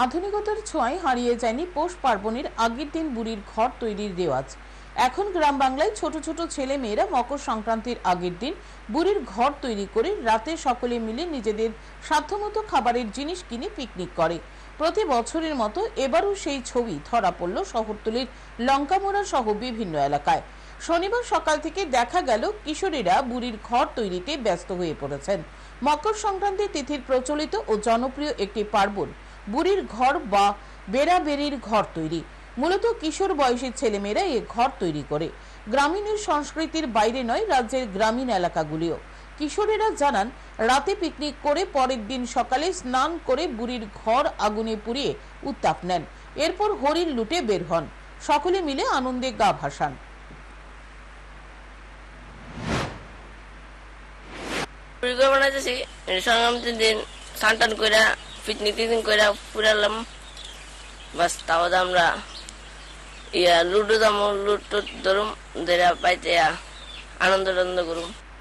আধুনিকতার ছোঁয়ায় হারিয়ে যায়নি পৌষ পার্বণের আগের দিন বুড়ির ঘর তৈরির রেওয়াজ। এখন গ্রাম বাংলায় ছোট ছোট ছেলে মেয়েরা মকর সংক্রান্তির আগের দিন বুড়ির ঘর তৈরি করে রাতে সকলে মিলে নিজেদের সাধ্যমতো খাবারের জিনিস কিনে পিকনিক করে। প্রতি বছরের মতো এবারও সেই ছবি ধরা পড়ল শহরতলির লঙ্কামোড়া সহ বিভিন্ন এলাকায়। শনিবার সকাল থেকে দেখা গেল কিশোরীরা বুড়ির ঘর তৈরিতে ব্যস্ত হয়ে পড়েছেন। মকর সংক্রান্তি তিথির প্রচলিত ও জনপ্রিয় একটি পার্বণ বুড়ির ঘর বা বেড়াবেড়ির ঘর তৈরি। মূলত কিশোর বয়সী ছেলেমেয়েরা এ ঘর তৈরি করে। গ্রামীণের সংস্কৃতির বাইরে নয়, রাজ্যের গ্রামীণ এলাকাগুলিও। কিশোরেরা জানান, রাতে পিকনিক করে পরের দিন সকালে স্নান করে বুড়ির ঘর আগুনে পুড়িয়ে উত্তাপ নেন। এরপর হরির লুটে বের হন। সকলে মিলে আনন্দে গা ভাসান। পরিকল্পনা বানাইতেছি সংক্রান্তির দিন স্নান টান কইরা পিকনিক টিকনিক করে পুরালাম বাস তাও আমরা ইয়া লুডো দাম লুডো ধরুম, ধরে পাইতে আনন্দ টানন্দ করুম।